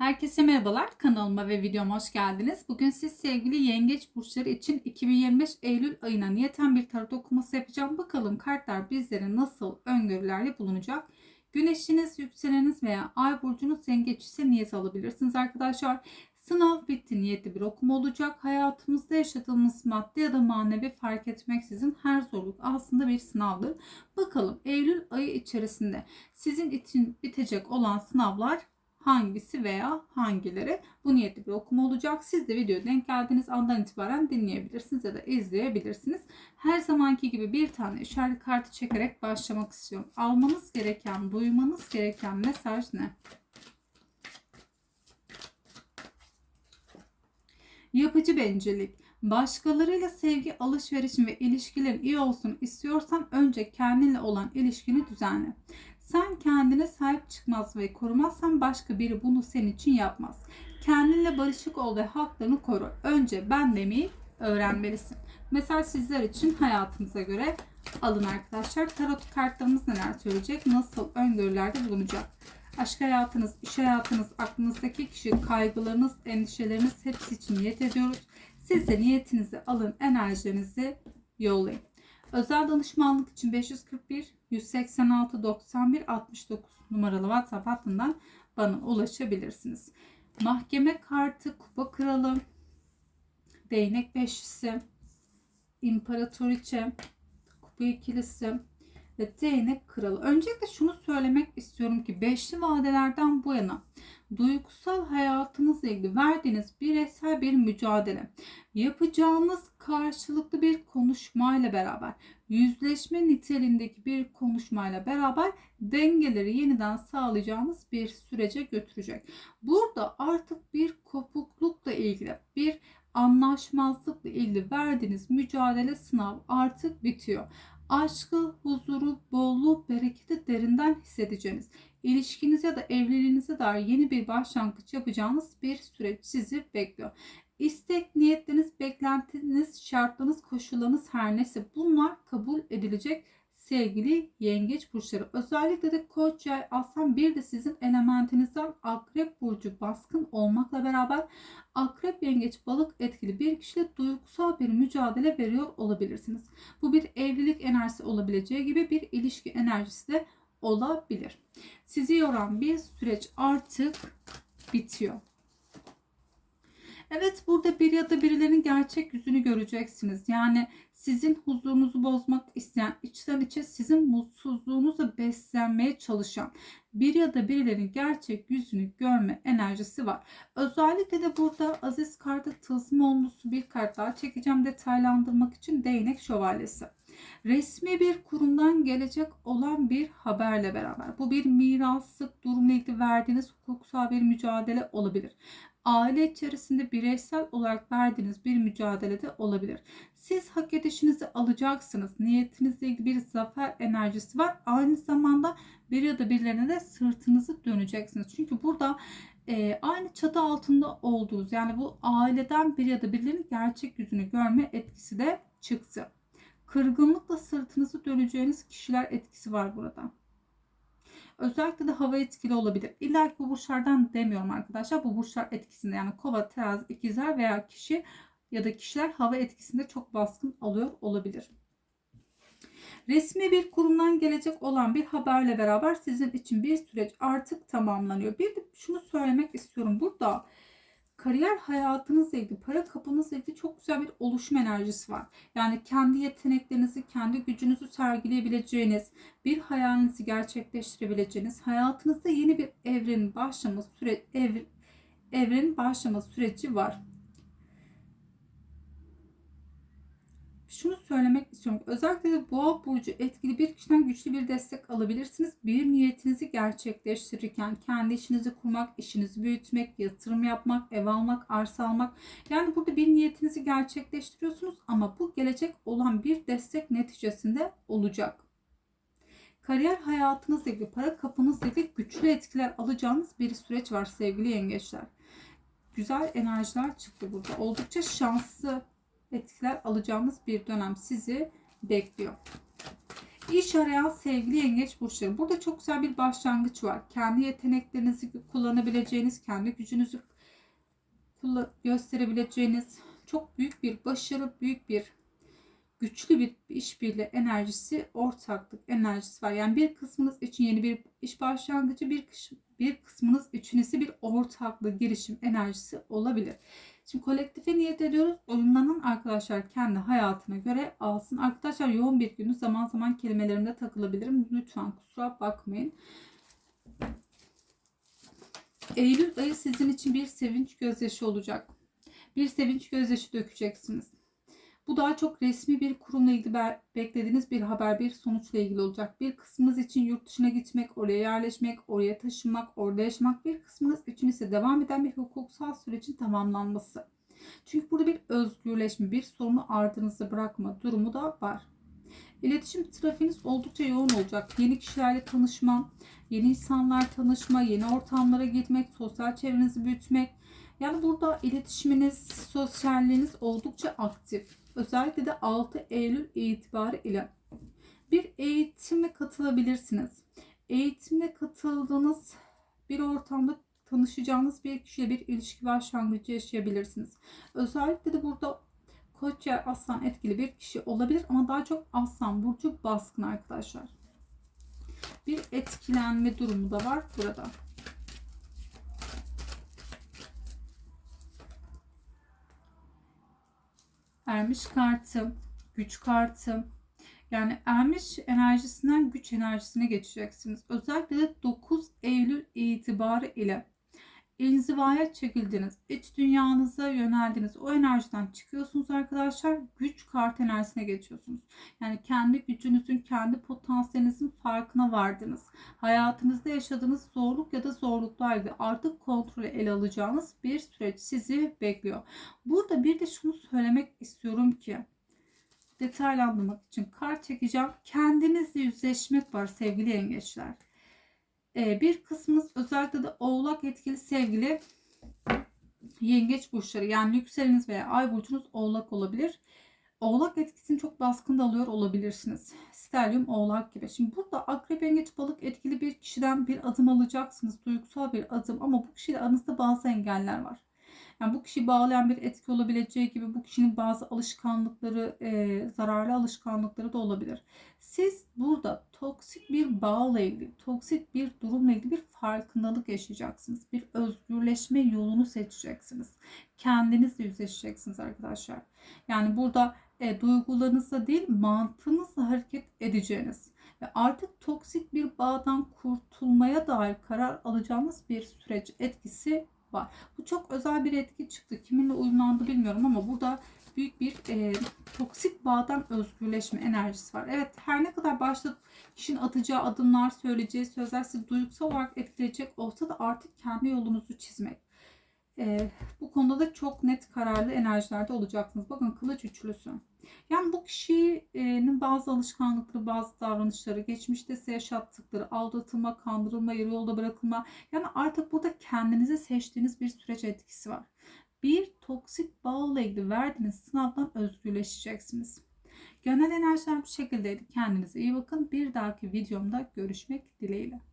Herkese merhabalar. Kanalıma ve videoma hoş geldiniz. Bugün siz sevgili yengeç burçları için 2025 Eylül ayına niyeten bir tarot okuması yapacağım. Bakalım kartlar bizlere nasıl öngörülerde bulunacak. Güneşiniz, yükseleniniz veya ay burcunuz yengeç ise niyet alabilirsiniz arkadaşlar. Sınav bitti niyetli bir okuma olacak. Hayatımızda yaşadığımız maddi ya da manevi fark etmeksizin her zorluk aslında bir sınavdır. Bakalım Eylül ayı içerisinde sizin için bitecek olan sınavlar hangisi veya hangileri bu niyetli bir okuma olacak. Siz de video denk geldiğiniz andan itibaren dinleyebilirsiniz ya da izleyebilirsiniz. Her zamanki gibi bir tane işaret kartı çekerek başlamak istiyorum. Almanız gereken, duymanız gereken mesaj ne? Yapıcı bencillik. Başkalarıyla sevgi, alışverişin ve ilişkilerin iyi olsun istiyorsan önce kendinle olan ilişkini düzenle. Sen kendine sahip çıkmaz ve korumazsan başka biri bunu senin için yapmaz. Kendinle barışık ol ve haklarını koru. Önce ben demeyi öğrenmelisin. Mesaj sizler için hayatınıza göre alın arkadaşlar. Tarot kartlarımız neler söyleyecek? Nasıl öngörülerde bulunacak? Aşk hayatınız, iş hayatınız, aklınızdaki kişi, kaygılarınız, endişeleriniz hepsi için niyet ediyoruz. Siz de niyetinizi alın, enerjinizi yollayın. Özel danışmanlık için 541 186 91 69 numaralı WhatsApp hattından bana ulaşabilirsiniz. Mahkeme kartı, kupa kralı, değnek beşlisi, imparatoriçe, kupa ikilisi ve değnek kralı. Öncelikle şunu söylemek istiyorum ki beşli vadelerden bu yana duygusal hayatınızla ilgili verdiğiniz bireysel bir mücadele, yapacağınız karşılıklı bir konuşmayla beraber, yüzleşme niteliğindeki bir konuşmayla beraber dengeleri yeniden sağlayacağınız bir sürece götürecek. Burada artık bir kopuklukla ilgili, bir anlaşmazlıkla ilgili verdiğiniz mücadele sınav artık bitiyor. Aşkı, huzuru, bolluğu, bereketi derinden hissedeceğiniz ilişkinize ya da evliliğinize dair yeni bir başlangıç yapacağınız bir süreç sizi bekliyor. İstek, niyetleriniz, beklentiniz, şartlarınız, koşullarınız her neyse bunlar kabul edilecek sevgili yengeç burçları. Özellikle de koç, yay, aslan bir de sizin elementinizden akrep burcu baskın olmakla beraber akrep, yengeç, balık etkili bir kişiyle duygusal bir mücadele veriyor olabilirsiniz. Bu bir evlilik enerjisi olabileceği gibi bir ilişki enerjisi de olabilir. Sizi yoran bir süreç artık bitiyor. Evet burada bir ya da birilerinin gerçek yüzünü göreceksiniz. Yani sizin huzurunuzu bozmak isteyen, içten içe sizin mutsuzluğunuzu beslenmeye çalışan bir ya da birilerinin gerçek yüzünü görme enerjisi var. Özellikle de burada Aziz kartı tılsım onlusu bir kart daha çekeceğim detaylandırmak için değnek şövalyesi. Resmi bir kurumdan gelecek olan bir haberle beraber. Bu bir miraslık durumla ilgili verdiğiniz hukuksal bir mücadele olabilir aile içerisinde bireysel olarak verdiğiniz bir mücadelede olabilir. Siz hak edişinizi alacaksınız. Niyetinizle ilgili bir zafer enerjisi var. Aynı zamanda bir ya da birilerine de sırtınızı döneceksiniz. Çünkü burada e, aynı çatı altında olduğunuz yani bu aileden bir ya da birilerinin gerçek yüzünü görme etkisi de çıktı. Kırgınlıkla sırtınızı döneceğiniz kişiler etkisi var burada. Özellikle de hava etkili olabilir. İlla ki bu burçlardan demiyorum arkadaşlar. Bu burçlar etkisinde yani kova, terazi, ikizler veya kişi ya da kişiler hava etkisinde çok baskın alıyor olabilir. Resmi bir kurumdan gelecek olan bir haberle beraber sizin için bir süreç artık tamamlanıyor. Bir de şunu söylemek istiyorum. Burada kariyer hayatınızla ilgili, para kapınızla ilgili çok güzel bir oluşum enerjisi var. Yani kendi yeteneklerinizi, kendi gücünüzü sergileyebileceğiniz, bir hayalinizi gerçekleştirebileceğiniz, hayatınızda yeni bir evrenin başlama süre ev, evrenin başlama süreci var. Şunu söylemek istiyorum. Özellikle de boğa burcu etkili bir kişiden güçlü bir destek alabilirsiniz. Bir niyetinizi gerçekleştirirken kendi işinizi kurmak, işinizi büyütmek, yatırım yapmak, ev almak, arsa almak. Yani burada bir niyetinizi gerçekleştiriyorsunuz ama bu gelecek olan bir destek neticesinde olacak. Kariyer hayatınızla ilgili, para kapınızla ilgili güçlü etkiler alacağınız bir süreç var sevgili yengeçler. Güzel enerjiler çıktı burada. Oldukça şanslı etkiler alacağımız bir dönem sizi bekliyor. İş arayan sevgili yengeç burçları. Burada çok güzel bir başlangıç var. Kendi yeteneklerinizi kullanabileceğiniz, kendi gücünüzü gösterebileceğiniz çok büyük bir başarı, büyük bir güçlü bir işbirliği enerjisi, ortaklık enerjisi var. Yani bir kısmınız için yeni bir iş başlangıcı, bir bir kısmınız için ise bir ortaklık, girişim enerjisi olabilir. Şimdi kolektife niyet ediyoruz. Oyunlanan arkadaşlar kendi hayatına göre alsın. Arkadaşlar yoğun bir günü zaman zaman kelimelerimde takılabilirim. Lütfen kusura bakmayın. Eylül ayı sizin için bir sevinç gözyaşı olacak. Bir sevinç gözyaşı dökeceksiniz. Bu daha çok resmi bir kurumla ilgili be- beklediğiniz bir haber, bir sonuçla ilgili olacak. Bir kısmınız için yurt dışına gitmek, oraya yerleşmek, oraya taşınmak, orada yaşamak. Bir kısmınız için ise devam eden bir hukuksal sürecin tamamlanması. Çünkü burada bir özgürleşme, bir sorunu ardınızda bırakma durumu da var. İletişim trafiğiniz oldukça yoğun olacak. Yeni kişilerle tanışma, yeni insanlar tanışma, yeni ortamlara gitmek, sosyal çevrenizi büyütmek. Yani burada iletişiminiz, sosyalliğiniz oldukça aktif. Özellikle de 6 Eylül itibarı ile bir eğitime katılabilirsiniz. Eğitimde katıldığınız bir ortamda tanışacağınız bir kişiyle bir ilişki başlangıcı yaşayabilirsiniz. Özellikle de burada Koç ya aslan etkili bir kişi olabilir ama daha çok aslan burcu baskın arkadaşlar. Bir etkilenme durumu da var burada. Ermiş kartı, güç kartı. Yani ermiş enerjisinden güç enerjisine geçeceksiniz. Özellikle de 9 Eylül itibarı ile inzivaya çekildiniz. iç dünyanıza yöneldiniz. O enerjiden çıkıyorsunuz arkadaşlar. Güç kart enerjisine geçiyorsunuz. Yani kendi gücünüzün, kendi potansiyelinizin farkına vardınız. Hayatınızda yaşadığınız zorluk ya da zorluklardı. Artık kontrolü ele alacağınız bir süreç sizi bekliyor. Burada bir de şunu söylemek istiyorum ki detaylandırmak için kart çekeceğim. Kendinizle yüzleşmek var sevgili yengeçler. Ee, bir kısmınız özellikle de oğlak etkili sevgili yengeç burçları yani yükseleniz veya ay burcunuz oğlak olabilir. Oğlak etkisini çok baskında alıyor olabilirsiniz. Stelyum oğlak gibi. Şimdi burada akrep yengeç balık etkili bir kişiden bir adım alacaksınız. Duygusal bir adım ama bu kişiyle aranızda bazı engeller var. Yani bu kişiyi bağlayan bir etki olabileceği gibi bu kişinin bazı alışkanlıkları, e, zararlı alışkanlıkları da olabilir. Siz burada toksik bir bağla ilgili, toksik bir durumla ilgili bir farkındalık yaşayacaksınız. Bir özgürleşme yolunu seçeceksiniz. Kendinizle yüzleşeceksiniz arkadaşlar. Yani burada e, duygularınızla değil mantığınızla hareket edeceğiniz ve artık toksik bir bağdan kurtulmaya dair karar alacağınız bir süreç etkisi var. Bu çok özel bir etki çıktı. Kiminle uyumlandı bilmiyorum ama burada büyük bir e, toksik bağdan özgürleşme enerjisi var. Evet her ne kadar başta kişinin atacağı adımlar, söyleyeceği sözler sizi duygusal olarak etkileyecek olsa da artık kendi yolunuzu çizmek. E, bu konuda da çok net kararlı enerjilerde olacaksınız. Bakın kılıç üçlüsü. Yani bu kişinin bazı alışkanlıkları, bazı davranışları, geçmişte size yaşattıkları, aldatılma, kandırılma, yarı yolda bırakılma. Yani artık burada kendinize seçtiğiniz bir süreç etkisi var. Bir toksik bağla ilgili verdiğiniz sınavdan özgürleşeceksiniz. Genel enerjiler bu şekildeydi. Kendinize iyi bakın. Bir dahaki videomda görüşmek dileğiyle.